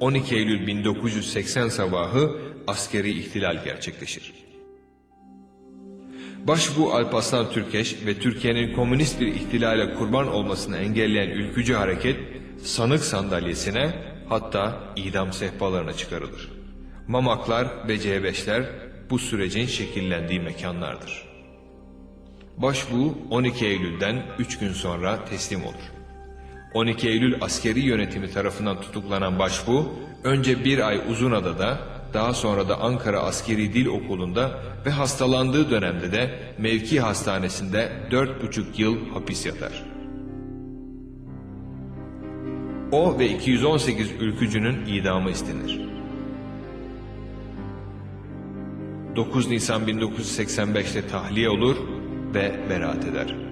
12 Eylül 1980 sabahı askeri ihtilal gerçekleşir. Başbuğ Alparslan Türkeş ve Türkiye'nin komünist bir ihtilale kurban olmasını engelleyen ülkücü hareket sanık sandalyesine hatta idam sehpalarına çıkarılır. Mamaklar ve C5'ler bu sürecin şekillendiği mekanlardır. Başbuğ 12 Eylül'den 3 gün sonra teslim olur. 12 Eylül askeri yönetimi tarafından tutuklanan Başbuğ, önce bir ay Uzunada'da, daha sonra da Ankara Askeri Dil Okulu'nda ve hastalandığı dönemde de mevki hastanesinde 4,5 yıl hapis yatar. O ve 218 ülkücünün idamı istenir. 9 Nisan 1985'te tahliye olur ve beraat eder.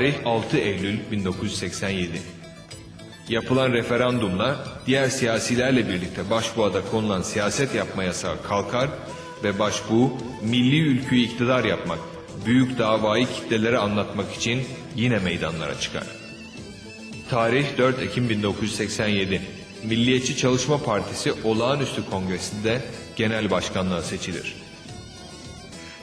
Tarih 6 Eylül 1987. Yapılan referandumla diğer siyasilerle birlikte başbuğada konulan siyaset yapma yasağı kalkar ve başbuğ milli ülküyü iktidar yapmak, büyük davayı kitlelere anlatmak için yine meydanlara çıkar. Tarih 4 Ekim 1987. Milliyetçi Çalışma Partisi olağanüstü kongresinde genel başkanlığa seçilir.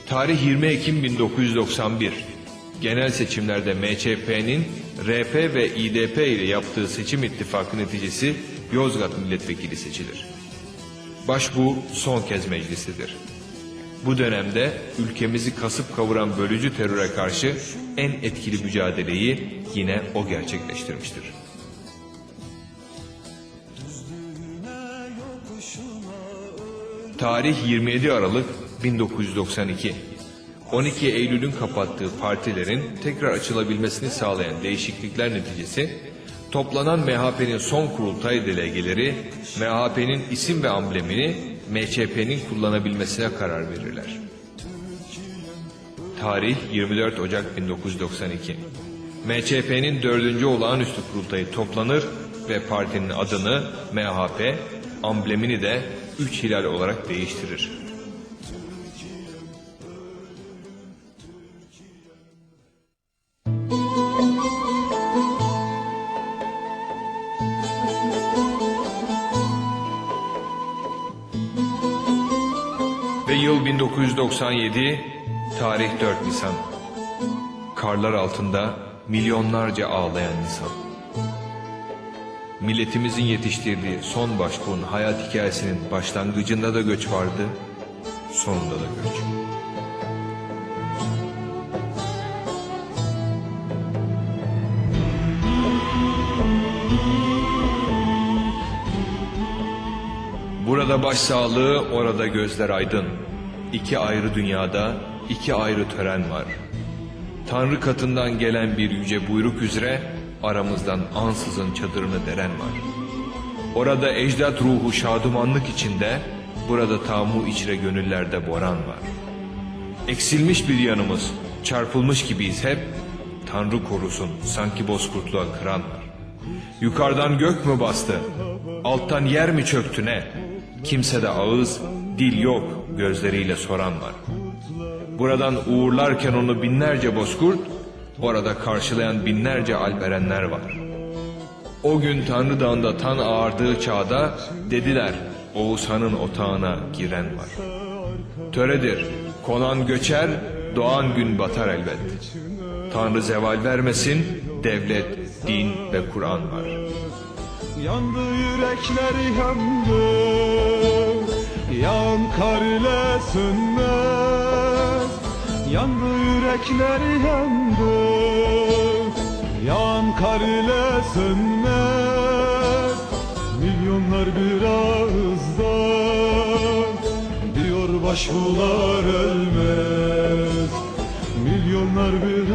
Tarih 20 Ekim 1991. Genel seçimlerde MÇP'nin RP ve İDP ile yaptığı seçim ittifakı neticesi Yozgat milletvekili seçilir. Başbuğ son kez meclisidir. Bu dönemde ülkemizi kasıp kavuran bölücü teröre karşı en etkili mücadeleyi yine o gerçekleştirmiştir. Tarih 27 Aralık 1992. 12 Eylül'ün kapattığı partilerin tekrar açılabilmesini sağlayan değişiklikler neticesi toplanan MHP'nin son kurultay delegeleri MHP'nin isim ve amblemini MÇP'nin kullanabilmesine karar verirler. Tarih 24 Ocak 1992. MÇP'nin dördüncü olağanüstü kurultayı toplanır ve partinin adını MHP, amblemini de üç hilal olarak değiştirir. Ve yıl 1997, tarih 4 Nisan. Karlar altında milyonlarca ağlayan insan. Milletimizin yetiştirdiği son başbuğun hayat hikayesinin başlangıcında da göç vardı, sonunda da göç. Burada başsağlığı, orada gözler aydın. İki ayrı dünyada iki ayrı tören var. Tanrı katından gelen bir yüce buyruk üzere aramızdan ansızın çadırını deren var. Orada ecdat ruhu şadumanlık içinde, burada tamu içre gönüllerde boran var. Eksilmiş bir yanımız, çarpılmış gibiyiz hep, Tanrı korusun sanki bozkurtluğa kıran var. Yukarıdan gök mü bastı, alttan yer mi çöktü ne? Kimse de ağız, dil yok gözleriyle soran var. Buradan uğurlarken onu binlerce bozkurt, orada karşılayan binlerce alperenler var. O gün Tanrı Dağı'nda tan ağardığı çağda dediler Oğuz Han'ın otağına giren var. Töredir, konan göçer, doğan gün batar elbet. Tanrı zeval vermesin, devlet, din ve Kur'an var. Yandı yürekleri yandı Yan kar sönmez. Yandı yürekleri yandı. Yan kar sönmez. Milyonlar bir Diyor başbuğlar ölmez. Milyonlar bir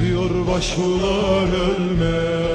Diyor başbuğlar ölmez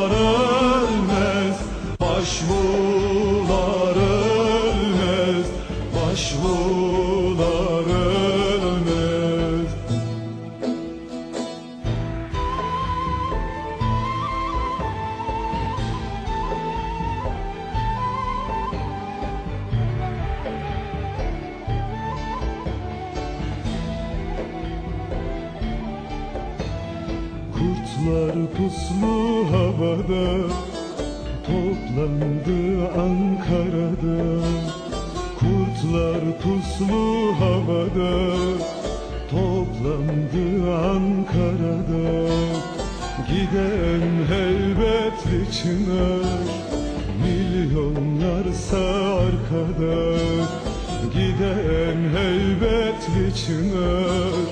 Kurtlar puslu havada Toplandı Ankara'da. Kurtlar puslu havada Toplandı Ankara'da. Giden helbetli çınar Milyonlarsa arkada. Giden helbetli çınar